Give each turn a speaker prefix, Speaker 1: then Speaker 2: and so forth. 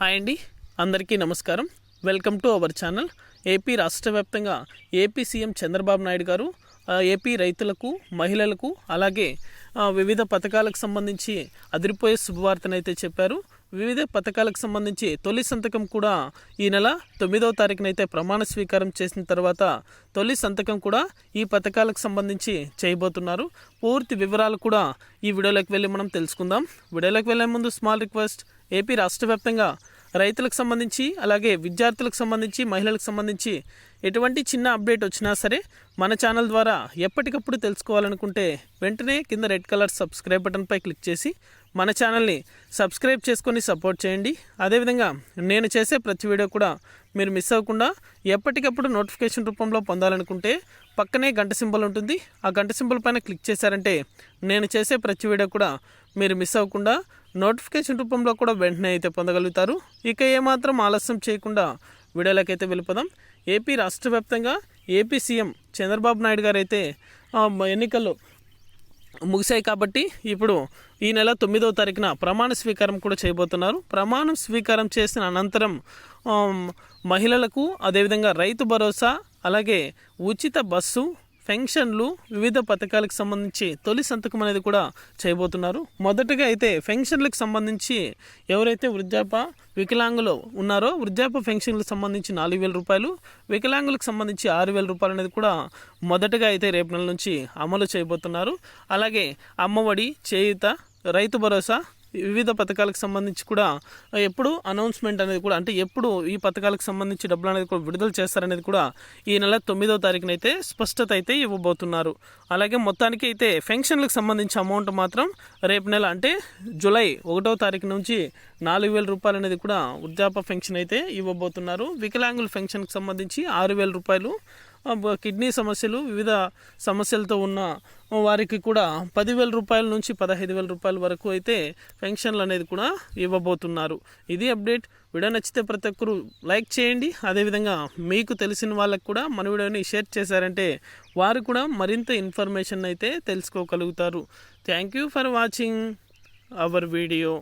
Speaker 1: Hi అండి. అందరికీ నమస్కారం. Welcome to our channel. AP రాష్ట్ర వ్యాప్తంగా ఏపీ సీఎం చంద్రబాబు నాయుడు గారు ఏపీ రైతులకు మహిళలకు అలాగే వివిధ పథకాలకు సంబంధించి అదిరిపోయే శుభవార్తనైతే చెప్పారు. వివిధ పథకాలకు సంబంధించి తొలి సంతకం కూడా ఈ నెల తొమ్మిదవ తారీఖునైతే ప్రమాణ స్వీకారం చేసిన తర్వాత తొలి సంతకం కూడా ఈ పథకాలకు సంబంధించి చేయబోతున్నారు. పూర్తి వివరాలు కూడా ఈ వీడియోలోకి వెళ్ళి మనం తెలుసుకుందాం. వీడియోలోకి వెళ్ళే ముందు స్మాల్ రిక్వెస్ట్ ఏపీ రాష్ట్ర వ్యాప్తంగా రైతులకు సంబంధించి అలాగే విద్యార్థులకు సంబంధించి మహిళలకు సంబంధించి ఎటువంటి చిన్న అప్డేట్ వచ్చినా సరే మన ఛానల్ ద్వారా ఎప్పటికప్పుడు తెలుసుకోవాలనుకుంటే వెంటనే కింద రెడ్ కలర్ సబ్స్క్రైబ్ బటన్పై క్లిక్ చేసి మన ఛానల్ని సబ్స్క్రైబ్ చేసుకొని సపోర్ట్ చేయండి. అదేవిధంగా నేను చేసే ప్రతి వీడియో కూడా మీరు మిస్ అవ్వకుండా ఎప్పటికప్పుడు నోటిఫికేషన్ రూపంలో పొందాలనుకుంటే పక్కనే గంట సింబల్ ఉంటుంది. ఆ గంట సింబల్ పైన క్లిక్ చేశారంటే నేను చేసే ప్రతి వీడియో కూడా మీరు మిస్ అవ్వకుండా నోటిఫికేషన్ రూపంలో కూడా వెంటనే అయితే పొందగలుగుతారు. ఇక ఏమాత్రం ఆలస్యం చేయకుండా వీడియోలోకి వెళ్ళిపోదాం. ఏపీ రాష్ట్ర వ్యాప్తంగా ఏపీ సీఎం చంద్రబాబు నాయుడు గారు అయితే ఆ, ఎన్నికల్లో ముగిశాయి కాబట్టి ఇప్పుడు ఈ నెల తొమ్మిదవ తారీఖున ప్రమాణ స్వీకారం కూడా చేయబోతున్నారు. ప్రమాణం స్వీకారం చేసిన అనంతరం మహిళలకు అదేవిధంగా రైతు భరోసా అలాగే ఉచిత బస్సు పెన్షన్లు వివిధ పథకాలకు సంబంధించి తొలి సంతకం అనేది కూడా చేయబోతున్నారు. మొదటగా అయితే పెన్షన్లకు సంబంధించి ఎవరైతే వృద్ధాప వికలాంగులు ఉన్నారో వృద్ధాప్య పెన్షన్లకు సంబంధించి నాలుగు వేల రూపాయలు వికలాంగులకు సంబంధించి ఆరు వేల రూపాయలు అనేది కూడా మొదటగా అయితే రేపు నెల నుంచి అమలు చేయబోతున్నారు. అలాగే అమ్మఒడి చేయుత రైతు భరోసా వివిధ పథకాలకు సంబంధించి కూడా ఎప్పుడు అనౌన్స్మెంట్ అనేది కూడా అంటే ఎప్పుడు ఈ పథకాలకు సంబంధించి డబ్బులు అనేది కూడా విడుదల చేస్తారనేది కూడా ఈ నెల తొమ్మిదో తారీఖున అయితే స్పష్టత అయితే ఇవ్వబోతున్నారు. అలాగే మొత్తానికి అయితే పెన్షన్లకు సంబంధించి అమౌంట్ మాత్రం రేపు నెల అంటే జూలై ఒకటో తారీఖు నుంచి నాలుగు వేల రూపాయలు అనేది కూడా వృద్ధాప పెన్షన్ అయితే ఇవ్వబోతున్నారు. వికలాంగుల పెన్షన్కి సంబంధించి ఆరు వేల రూపాయలు కిడ్నీ సమస్యలు వివిధ సమస్యలతో ఉన్న వారికి కూడా పదివేల రూపాయల నుంచి పదహైదు వేల రూపాయల వరకు అయితే పెన్షన్లు అనేది కూడా ఇవ్వబోతున్నారు. ఇది అప్డేట్. వీడియో నచ్చితే ప్రతి ఒక్కరు లైక్ చేయండి. అదేవిధంగా మీకు తెలిసిన వాళ్ళకు కూడా మన వీడియోని షేర్ చేశారంటే వారు కూడా మరింత ఇన్ఫర్మేషన్ అయితే తెలుసుకోగలుగుతారు. Thank you for watching our video.